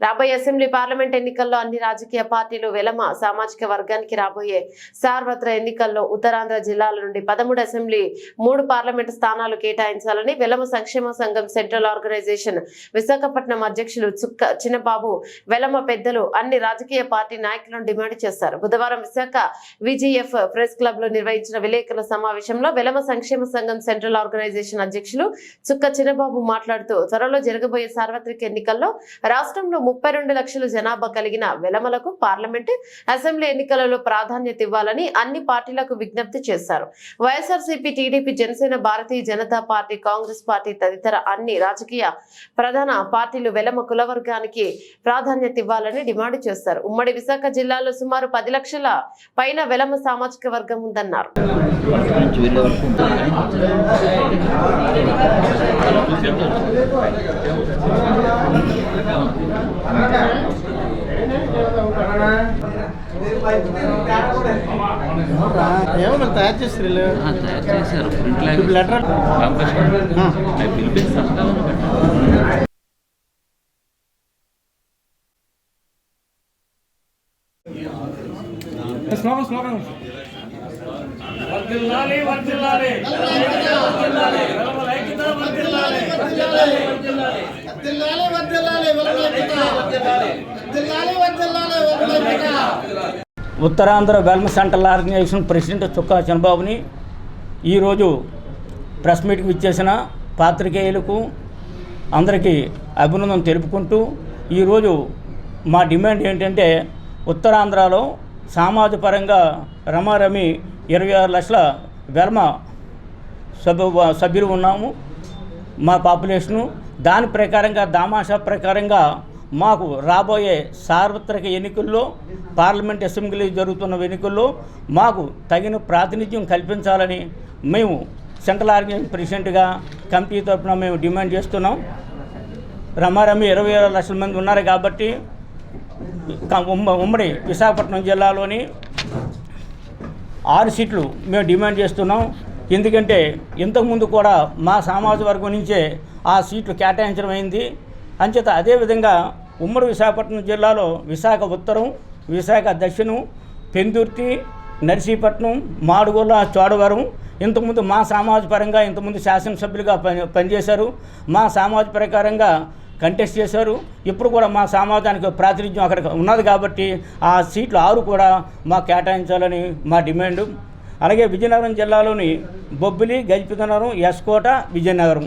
రాబోయే assembly parliament ఎన్నికల్లో అన్ని రాజకీయ పార్టీలు వెలమ సామాజిక వర్గానికి రాబోయే సార్వత్ర ఎన్నికల్లో ఉత్తరాంధ్ర జిల్లాల నుండి పదమూడు అసెంబ్లీ మూడు పార్లమెంటు స్థానాలు కేటాయించాలని వెలమ సంక్షేమ సంఘం సెంట్రల్ ఆర్గనైజేషన్ విశాఖపట్నం అధ్యక్షులు చుక్క చిన్నబాబు వెలమ పెద్దలు అన్ని రాజకీయ పార్టీ నాయకులను డిమాండ్ చేశారు. బుధవారం విశాఖ విజిఎఫ్ ప్రెస్ క్లబ్లో నిర్వహించిన విలేకరుల సమావేశంలో వెలమ సంక్షేమ సంఘం సెంట్రల్ ఆర్గనైజేషన్ అధ్యక్షులు చుక్క చిన్నబాబు మాట్లాడుతూ త్వరలో జరగబోయే సార్వత్రిక ఎన్నికల్లో రాష్ట్రంలో ముప్పై రెండు లక్షల జనాభా కలిగిన వెలమలకు పార్లమెంటు అసెంబ్లీ ఎన్నికలలో ప్రాధాన్యత ఇవ్వాలని అన్ని పార్టీలకు విజ్ఞప్తి చేశారు YSRCP TDP Janasena Bharatiya Janata party Congress party తదితర అన్ని రాజకీయ ప్రధాన పార్టీలు వెలమ కులవర్గానికి ప్రాధాన్యత ఇవ్వాలని డిమాండ్ చేశారు ఉమ్మడి విశాఖ జిల్లాలో సుమారు పది లక్షల పైన వెలమ సామాజిక వర్గం ఉందన్నారు Thank you. ఏమన్నా తయారు చేస్తారు తయారు చేశారు. ప్రింట్ లాగా ఇప్పుడు లెటర్ పెట్టాలి స్లోగన్ స్లోగన్. ఐక్యత వెలుగులెక్కుత. Uttarandhra Velama central organisation president Chukka చంద్రబాబుని ఈరోజు ప్రెస్ మీట్కి విచ్చేసిన పాత్రికేయులకు అందరికీ అభినందన తెలుపుకుంటూ ఈరోజు మా డిమాండ్ ఏంటంటే ఉత్తరాంధ్రలో సామాజపరంగా రమారమి ఇరవై ఆరు లక్షల వెల్మ సభ్యు సభ్యులు ఉన్నాము. మా పాపులేషను దాని ప్రకారంగా దామాషా ప్రకారంగా మాకు రాబోయే సార్వత్రిక ఎన్నికల్లో పార్లమెంట్ అసెంబ్లీ జరుగుతున్న ఎన్నికల్లో మాకు తగిన ప్రాతినిధ్యం కల్పించాలని మేము సెంట్రల్ ఆర్గనైజేషన్ ప్రెసిడెంట్గా కమిటీ తరఫున మేము డిమాండ్ చేస్తున్నాం. రమారమి ఇరవై ఆరు లక్షల మంది ఉన్నారు కాబట్టి ఉమ్మడి విశాఖపట్నం జిల్లాలోని ఆరు సీట్లు మేము డిమాండ్ చేస్తున్నాం. ఎందుకంటే ఇంతకుముందు కూడా మా సామాజిక వర్గం నుంచే ఆ సీట్లు కేటాయించడం అయింది. అంచేత అదేవిధంగా ఉమ్మడి విశాఖపట్నం జిల్లాలో విశాఖ ఉత్తరం విశాఖ దక్షిణం పెందుర్తి నర్సీపట్నం మాడుగుల చోడవరం ఇంతకుముందు మా సమాజ పరంగా ఇంతకుముందు శాసనసభ్యులుగా పని పనిచేశారు. మా సమాజ ప్రకారంగా కంటెస్ట్ చేశారు. ఇప్పుడు కూడా మా సమాజానికి ప్రాతినిధ్యం అక్కడ ఉన్నది కాబట్టి ఆ సీట్లు ఆరు కూడా మాకు కేటాయించాలని మా డిమాండు. అలాగే విజయనగరం జిల్లాలోని బొబ్బిలి గజపతినగరం ఎస్కోట విజయనగరం.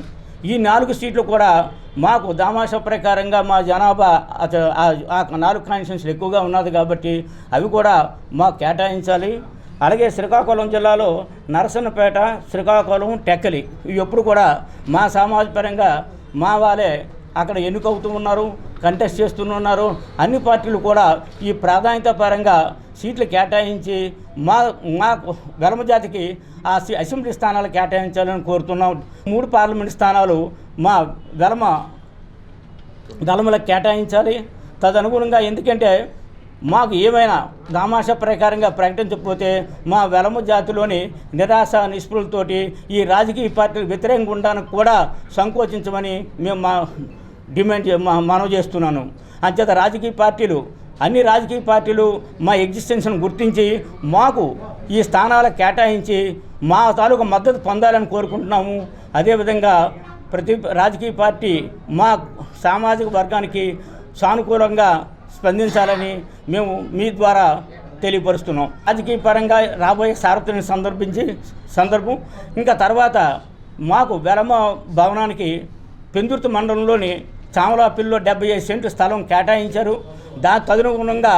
ఈ నాలుగు సీట్లు కూడా మాకు దామాష ప్రకారంగా మా జనాభా అత- ఆ- నాలుగు కాన్స్టిట్యూన్సీలు ఎక్కువగా ఉన్నది కాబట్టి అవి కూడా మాకు కేటాయించాలి. అలాగే శ్రీకాకుళం జిల్లాలో నరసన్నపేట శ్రీకాకుళం టెక్కలి ఇవి ఎప్పుడు కూడా మా సమాజపరంగా మా వాళ్ళే అక్కడ ఎన్నికవుతూ ఉన్నారు. కంటెస్ట్ చేస్తున్నారు. అన్ని పార్టీలు కూడా ఈ ప్రాధాన్యత పరంగా సీట్లు కేటాయించి మా మా వెలమ జాతికి ఆ సి- అసెంబ్లీ స్థానాలు కేటాయించాలని కోరుతున్నాం. మూడు పార్లమెంట్ స్థానాలు మా వెలమ దళములకు కేటాయించాలి. తదనుగుణంగా ఎందుకంటే మాకు ఏమైనా దామాష ప్రకారంగా ప్రకటించకపోతే మా వెలము జాతిలోని నిరాశ నిస్పృహలతోటి ఈ రాజకీయ పార్టీలకు వ్యతిరేకంగా ఉండడానికి కూడా సంకోచించమని మేము మా డిమాండ్ చే- మనవి చేస్తున్నాను. అంచేత రాజకీయ పార్టీలు అన్ని రాజకీయ పార్టీలు మా ఎగ్జిస్టెన్స్ను గుర్తించి మాకు ఈ స్థానాలు కేటాయించి మా తాలూకు మద్దతు పొందాలని కోరుకుంటున్నాము. అదేవిధంగా ప్రతి రాజకీయ పార్టీ మా సామాజిక వర్గానికి సానుకూలంగా స్పందించాలని మేము మీ ద్వారా తెలియపరుస్తున్నాం. రాజకీయ పరంగా రాబోయే సార్వత్రిని సందర్భించి సందర్భం ఇంకా తర్వాత మాకు వెలమ భవనానికి పెందుర్తి మండలంలోని చామలాపిల్లో డెబ్బై ఐదు సెంటు స్థలం కేటాయించారు. దా తదనుగుణంగా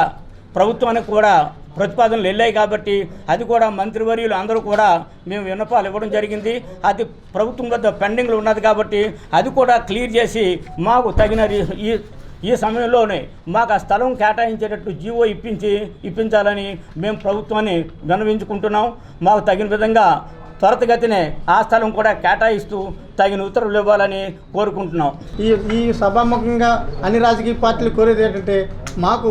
ప్రభుత్వానికి కూడా ప్రతిపాదనలు వెళ్ళాయి కాబట్టి అది కూడా మంత్రివర్యులు అందరూ కూడా మేము విన్నపాలు ఇవ్వడం జరిగింది. అది ప్రభుత్వం వద్ద పెండింగ్లు ఉన్నది కాబట్టి అది కూడా క్లియర్ చేసి మాకు తగిన రి- ఈ ఈ సమయంలోనే మాకు ఆ స్థలం కేటాయించేటట్టు జీవో ఇప్పించి ఇప్పించాలని మేము ప్రభుత్వాన్ని విన్నవించుకుంటున్నాం. మాకు తగిన విధంగా త్వరతగతినే ఆ స్థలం కూడా కేటాయిస్తూ తగిన ఉత్తర్వులు ఇవ్వాలని కోరుకుంటున్నాం. ఈ ఈ సభాముఖంగా అన్ని రాజకీయ పార్టీలు కోరేది ఏంటంటే మాకు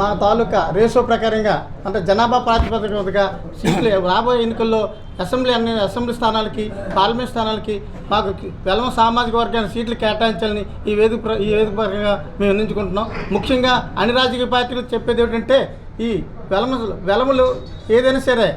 మా తాలూకా రేషో ప్రకారంగా అంటే జనాభా ప్రాతిపదికగా సీట్లు రాబోయే ఎన్నికల్లో అసెంబ్లీ అన్ని అసెంబ్లీ స్థానాలకి పార్లమెంట్ స్థానాలకి మాకు వెలమ సామాజిక వర్గానికి సీట్లు కేటాయించాలని ఈ వేదిక ఈ వేదిక పరంగా మేము నిర్ణయించుకుంటున్నాం. ముఖ్యంగా అన్ని రాజకీయ పార్టీలు చెప్పేది ఏంటంటే ఈ వెలమ వెలములు ఏదైనా సరే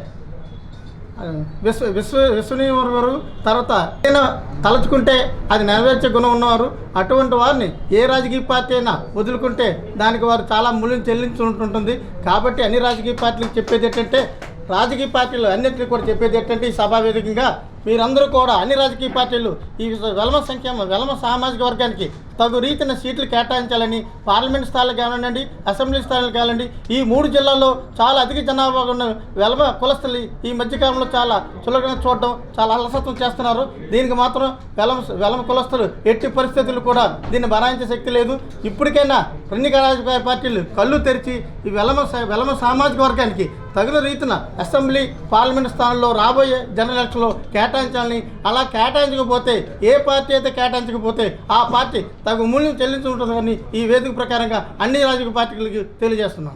విశ్వ విశ్వ విశ్వనీయవారు తర్వాత ఏదైనా తలుచుకుంటే అది నెరవేర్చే గుణం ఉన్నవారు అటువంటి వారిని ఏ రాజకీయ పార్టీ అయినా వదులుకుంటే దానికి వారు చాలా మూల్యం చెల్లించి ఉంటుంటుంది. కాబట్టి అన్ని రాజకీయ పార్టీలకు చెప్పేది ఏంటంటే రాజకీయ పార్టీలు అన్నింటినీ కూడా చెప్పేది ఏంటంటే ఈ సభా వేదికగా మీరందరూ కూడా అన్ని రాజకీయ పార్టీలు ఈ వెలమ సంక్షేమ వెలమ సామాజిక వర్గానికి తగు రీతిన సీట్లు కేటాయించాలని పార్లమెంట్ స్థాయిలో కానివ్వండి అసెంబ్లీ స్థాయిలో కానివ్వండి ఈ మూడు జిల్లాల్లో చాలా అధిక జనాభా ఉన్న వెలమ కులస్తులు ఈ మధ్యకాలంలో చాలా చులకన చూడడం చాలా అలసత్వం చేస్తున్నారు. దీనికి మాత్రం వెలమ వెలమ కులస్తులు ఎట్టి పరిస్థితులు కూడా దీన్ని బనాయించే శక్తి లేదు. ఇప్పటికైనా అన్ని రాజకీయ పార్టీలు కళ్ళు తెరిచి ఈ వెలమ వెలమ సామాజిక వర్గానికి తగిన రీతిన అసెంబ్లీ పార్లమెంట్ స్థానంలో రాబోయే జనరల్ ఎలక్షన్లో కేటాయించాలని అలా కేటాయించకపోతే ఏ పార్టీ అయితే కేటాయించకపోతే ఆ పార్టీ తగు మూల్యం చెల్లించి ఉంటుందని ఈ వేదిక ప్రకారంగా అన్ని రాజకీయ పార్టీలకు తెలియజేస్తున్నాను.